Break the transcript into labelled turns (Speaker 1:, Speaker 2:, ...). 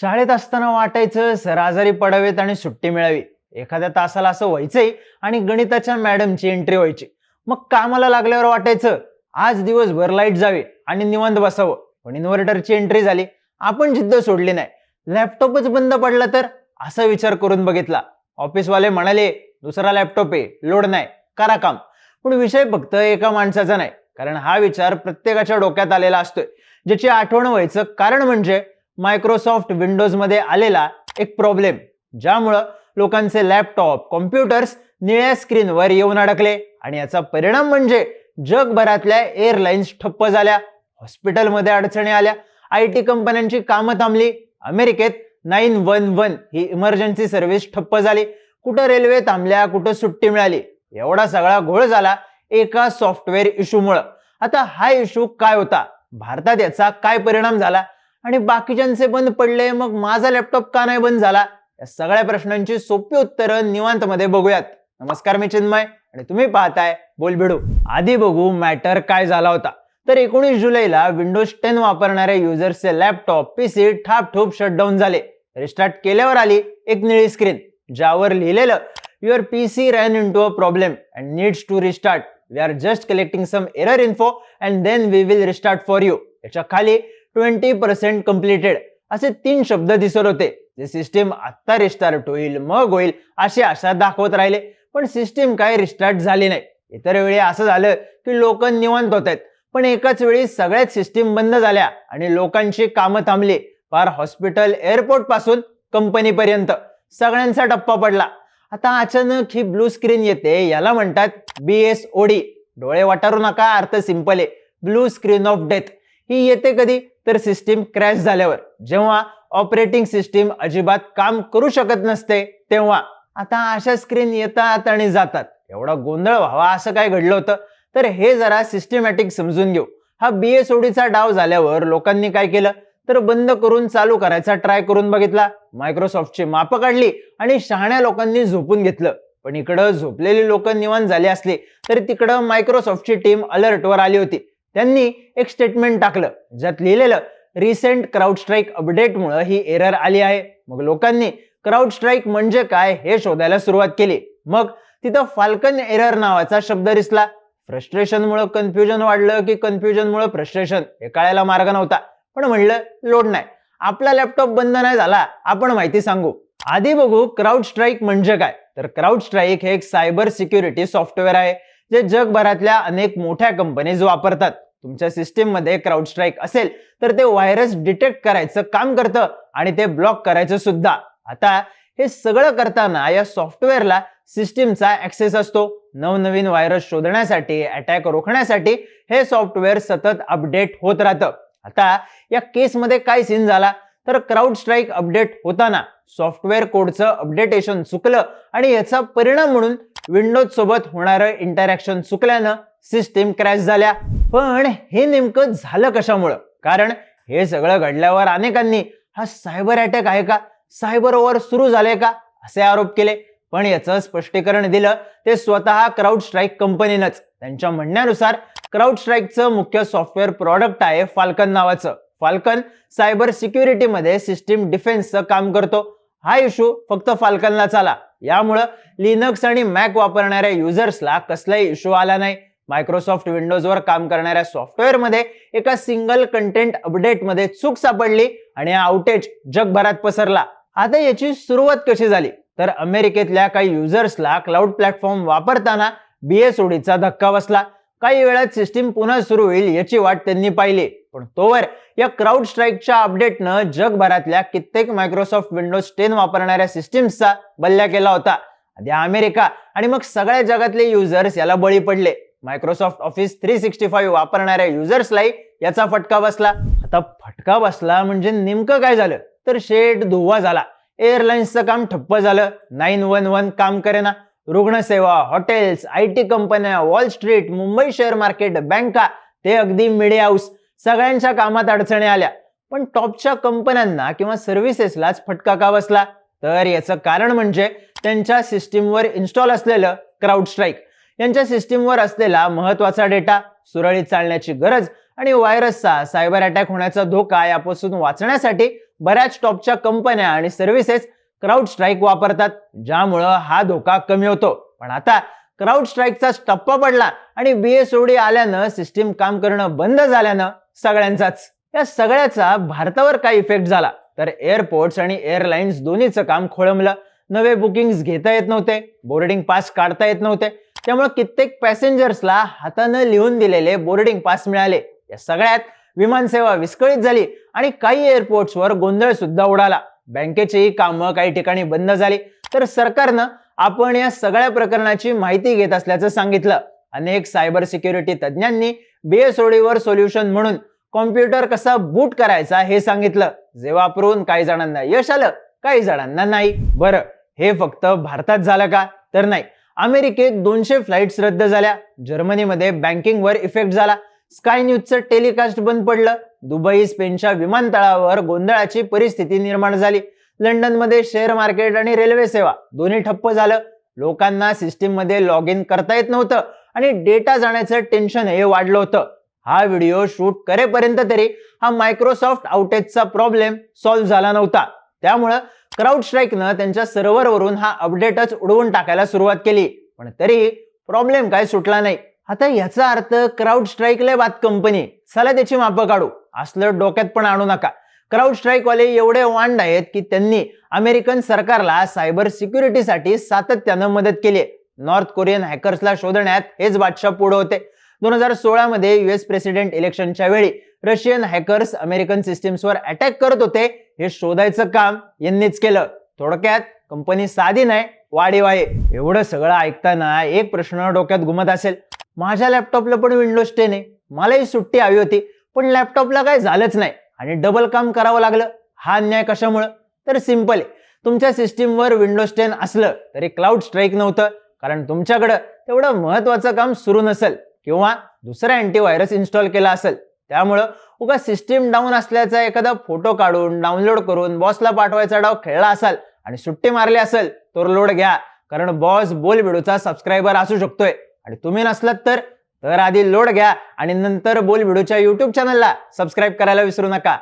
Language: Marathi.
Speaker 1: शाळेत असताना वाटायचं सर आजारी पडावेत आणि सुट्टी मिळावी. एखाद्या तासाला असं व्हायचंय आणि गणिताच्या मॅडमची एंट्री व्हायची. मग कामाला लागल्यावर वाटायचं आज दिवसभर लाइट जावे आणि निवांत बसावं. पण इन्व्हर्टरची एंट्री झाली. आपण जिद्द सोडली नाही. लॅपटॉपच बंद पडला तर? असा विचार करून बघितला. ऑफिसवाले म्हणाले दुसरा लॅपटॉप आहे लोड नाही करा काम. पण विषय फक्त एका माणसाचा नाही. कारण हा विचार प्रत्येकाच्या डोक्यात आलेला असतोय. ज्याची आठवण व्हायचं कारण म्हणजे मायक्रोसॉफ्ट विंडोजमध्ये आलेला एक प्रॉब्लेम ज्यामुळं लोकांचे लॅपटॉप कॉम्प्युटर्स निळ्या स्क्रीनवर येऊन अडकले. आणि याचा परिणाम म्हणजे जगभरातल्या एअरलाईन्स ठप्प झाल्या हॉस्पिटलमध्ये अडचणी आल्या आय टी कंपन्यांची कामं थांबली. अमेरिकेत नाईन वन वन ही इमर्जन्सी सर्व्हिस ठप्प झाली. कुठं रेल्वे थांबल्या कुठं सुट्टी मिळाली एवढा सगळा घोळ झाला एका सॉफ्टवेअर इश्यूमुळं आता हा इश्यू काय होता? भारतात याचा काय परिणाम झाला? आणि बाकीच्यांचे बंद पडले मग माझा लॅपटॉप का नाही बंद झाला? या सगळ्या प्रश्नांची सोपी उत्तरं निवांत मध्ये बघूयात. नमस्कार मी चिन्मय आणि तुम्ही पाहताय बोलबिडू. आधी बघू मॅटर काय झाला होता. तर एकोणीस जुलैला विंडोज टेन वापरणाऱ्या युजर्सचे लॅपटॉप पीसी ठापठूप शटडाऊन झाले. रिस्टार्ट केल्यावर आली एक निळी स्क्रीन ज्यावर लिहिलेलं your PC ran into a problem and needs to restart we are just collecting some error info and then we will restart for you याच्या खाली ट्वेंटी पर्सेंट कम्प्लिटेड असे तीन शब्द दिसत होते. जे सिस्टीम आत्ता रिस्टार्ट होईल मग होईल अशी आशा दाखवत राहिले. पण सिस्टीम काय रिस्टार्ट झाली नाही. इतर वेळी असं झालं की लोक निवांत होत आहेत पण एकाच वेळी सगळ्याच सिस्टीम बंद झाल्या आणि लोकांची कामं थांबली. फार हॉस्पिटल एअरपोर्टपासून कंपनीपर्यंत सगळ्यांचा टप्पा पडला. आता अचानक ही ब्लू स्क्रीन येते. याला म्हणतात बी एस ओडी डोळे वाटारू नका अर्थ सिंपल आहे. ब्लू स्क्रीन ऑफ डेथ ही येते कधी? तर सिस्टीम क्रॅश झाल्यावर जेव्हा ऑपरेटिंग सिस्टीम अजिबात काम करू शकत नसते तेव्हा आता अशा स्क्रीन येतात आणि जातात. एवढा गोंधळ व्हावा असं काय घडलं होतं? तर हे जरा सिस्टमॅटिक समजून घेऊ. हा बीएसओडीचा डाव झाल्यावर लोकांनी काय केलं? तर बंद करून चालू करायचा ट्राय करून बघितला. मायक्रोसॉफ्टची मापं काढली आणि शहाण्या लोकांनी झोपून घेतलं. पण इकडं झोपलेली लोक निवांत झाले असली तर तिकडं मायक्रोसॉफ्टची टीम अलर्टवर आली होती. त्यांनी एक स्टेटमेंट टाकलं ज्यात लिहिलेलं रिसेंट क्राऊड स्ट्राईक अपडेटमुळे ही एरर आली आहे. मग लोकांनी क्राऊड स्ट्राईक म्हणजे काय हे शोधायला सुरुवात केली. मग तिथं फाल्कन एरर नावाचा शब्द दिसला. फ्रस्ट्रेशनमुळे कन्फ्युजन वाढलं की कन्फ्युजनमुळे फ्रस्ट्रेशन हे कळायला मार्ग नव्हता. पण म्हणलं लोड नाही. आपला लॅपटॉप बंद नाही झाला. आपण माहिती सांगू. आधी बघू क्राऊड स्ट्राईक म्हणजे काय. तर क्राऊड स्ट्राईक हे एक सायबर सिक्युरिटी सॉफ्टवेअर आहे जे जगभरातल्या अनेक मोठ्या कंपनीज वापरतात. तुमच्या सिस्टीममध्ये क्राऊड स्ट्राईक असेल तर ते व्हायरस डिटेक्ट करायचं काम करतं आणि ते ब्लॉक करायचं सुद्धा. आता हे सगळं करताना या सॉफ्टवेअरला सिस्टीमचा ऍक्सेस असतो. नवनवीन व्हायरस शोधण्यासाठी अटॅक रोखण्यासाठी हे सॉफ्टवेअर सतत अपडेट होत राहतं. आता या केसमध्ये काय सीन झाला? तर क्राऊड स्ट्राईक अपडेट होताना सॉफ्टवेअर कोडचं अपडेटेशन चुकलं आणि याचा परिणाम म्हणून विंडोज सोबत होणारं इंटरॅक्शन चुकल्यानं सिस्टीम क्रॅश झाल्या. पण हे नेमकं झालं कशामुळं? कारण हे सगळं घडल्यावर अनेकांनी हा सायबर अटॅक आहे का? सायबर ओव्हर सुरू झाले का? असे आरोप केले. पण याचं स्पष्टीकरण दिलं ते स्वतः क्राऊड स्ट्राईक कंपनीनंच. त्यांच्या म्हणण्यानुसार क्राऊड स्ट्राईकचं मुख्य सॉफ्टवेअर प्रॉडक्ट आहे फाल्कन नावाचं. फाल्कन सायबर सिक्युरिटीमध्ये सिस्टीम डिफेन्सचं काम करतो. हा इश्यू फक्त फाल्कनलाच आला. यामुळं लिनक्स आणि मॅक वापरणाऱ्या युजर्सला कसलाही इश्यू आला नाही. मायक्रोसॉफ्ट विंडोजवर काम करणाऱ्या सॉफ्टवेअरमध्ये एका सिंगल कंटेंट अपडेटमध्ये चूक सापडली आणि हा आउटेज जगभरात पसरला. आता याची सुरुवात कशी झाली? तर अमेरिकेतल्या काही युजर्सला क्लाउड प्लॅटफॉर्म वापरताना बीएसओडीचा धक्का बसला. काही वेळात सिस्टीम पुन्हा सुरू होईल याची वाट त्यांनी पाहिली. पण तोवर या क्राऊड स्ट्राईकच्या अपडेटनं जगभरातल्या कित्येक मायक्रोसॉफ्ट विंडोज टेन वापरणाऱ्या सिस्टीम्सचा बल्ल्या केला होता. आधी अमेरिका आणि मग सगळ्या जगातले युजर्स याला बळी पडले. Microsoft Office three sixty five वापरणाऱ्या युजर्सलाही याचा फटका बसला. आता फटका बसला म्हणजे नेमकं काय झालं? तर शेड धुवा झाला. एअरलाइन्सचं काम ठप्प झालं. नाईन वन वन काम करेना. रुग्णसेवा हॉटेल्स आय टी कंपन्या Wall Street Mumbai share market बँका ते अगदी मीडिया हाऊस सगळ्यांच्या कामात अडचणी आल्या. पण टॉपच्या कंपन्यांना किंवा सर्व्हिसेसलाच फटका का बसला? तर याचं कारण म्हणजे त्यांच्या सिस्टीमवर इन्स्टॉल असलेलं क्राऊड स्ट्राईक यांच्या सिस्टीमवर असलेला महत्त्वाचा डेटा सुरळीत चालण्याची गरज आणि व्हायरसचा सायबर अटॅक होण्याचा धोका यापासून वाचण्यासाठी बऱ्याच टॉपच्या कंपन्या आणि सर्व्हिसेस क्राऊड स्ट्राईक वापरतात ज्यामुळं हा धोका कमी होतो. पण आता क्राऊड स्ट्राईकचा टप्पा पडला आणि बीएसओडी आल्यानं सिस्टीम काम करणं बंद झाल्यानं सगळ्यांचाच. या सगळ्याचा भारतावर काय इफेक्ट झाला? तर एअरपोर्ट्स आणि एअरलाइन्स दोन्हीचं काम खोळंबलं. नवे बुकिंग्स घेता येत नव्हते बोर्डिंग पास काढता येत नव्हते. त्यामुळे कित्येक पॅसेंजर्सला हातानं लिहून दिलेले बोर्डिंग पास मिळाले. या सगळ्यात विमानसेवा विस्कळीत झाली आणि काही एअरपोर्ट्सवर गोंधळ सुद्धा उडाला. बँकेचीही कामं काही ठिकाणी बंद झाली. तर सरकारनं आपण या सगळ्या प्रकरणाची माहिती घेत असल्याचं सांगितलं. अनेक सायबर सिक्युरिटी तज्ज्ञांनी बीएसओडीवर वर सोल्युशन म्हणून कॉम्प्युटर कसा बूट करायचा हे सांगितलं. जे वापरून काही जणांना यश आलं काही जणांना नाही. बरं हे फक्त भारतात झालं का? तर नाही. अमेरिकेत दोनशे फ्लाईट्स रद्द झाल्या. जर्मनीमध्ये बँकिंगवर इफेक्ट झाला. स्काय न्यूजचं टेलिकास्ट बंद पडलं. दुबई स्पेनच्या विमानतळावर गोंधळाची परिस्थिती निर्माण झाली. लंडनमध्ये शेअर मार्केट आणि रेल्वे सेवा दोन्ही ठप्प झालं. लोकांना सिस्टीममध्ये लॉग इन करता येत नव्हतं आणि डेटा जाण्याचं टेन्शन हे वाढलं होतं. हा व्हिडिओ शूट करेपर्यंत तरी हा मायक्रोसॉफ्ट आउटेजचा प्रॉब्लेम सॉल्व्ह झाला नव्हता. त्यामुळं क्राऊड स्ट्राईकनं त्यांच्या सर्व्हरवरून हा अपडेटच उडवून टाकायला सुरुवात केली. पण तरी प्रॉब्लेम काय सुटला नाही. आता याचा अर्थ क्राऊड स्ट्राईक लय बात कंपनी चला त्याची मापं काढू. असलं डोक्यात पण आणू नका. क्राऊड स्ट्राईकवाले एवढे वांड आहेत की त्यांनी अमेरिकन सरकारला सायबर सिक्युरिटीसाठी सातत्यानं मदत केली नॉर्थ कोरियन हॅकर्सला शोधण्यात हेच बादशाह पुढे होते. दोन हजार सोळामध्ये युएस प्रेसिडेंट इलेक्शनच्या वेळी रशियन हॅकर्स अमेरिकन सिस्टीम्सवर अटॅक करत होते. हे शोधायचं काम यांनीच केलं. थोडक्यात कंपनी साधी नाही वाढीव आहे एवढं सगळं ऐकताना एक प्रश्न डोक्यात घुमत असेल. माझ्या लॅपटॉपला पण विंडोज टेन आहे. मलाही सुट्टी हवी होती पण लॅपटॉपला काय झालंच नाही. आणि डबल काम करावं लागलं. हा अन्याय कशामुळं? तर सिंपल आहे. तुमच्या सिस्टीमवर विंडोज टेन असलं तरी क्लाउड स्ट्राईक नव्हतं. कारण तुमच्याकडं तेवढं महत्वाचं काम सुरू नसेल. किंवा दुसरा अँटीव्हायरस इन्स्टॉल केला असेल. त्यामुळं उगा सिस्टीम डाऊन असल्याचा एखादा फोटो काढून डाउनलोड करून बॉसला पाठवायचा डाव खेळला असाल आणि सुट्टी मारली असेल तर लोड घ्या. कारण बॉस बोल बिडूचा सबस्क्रायबर असू शकतोय. आणि तुम्ही नसलात तर तर आधी लोड घ्या. आणि नंतर बोल व्हिडिओच्या युट्यूब चॅनलला सबस्क्राईब करायला विसरू नका.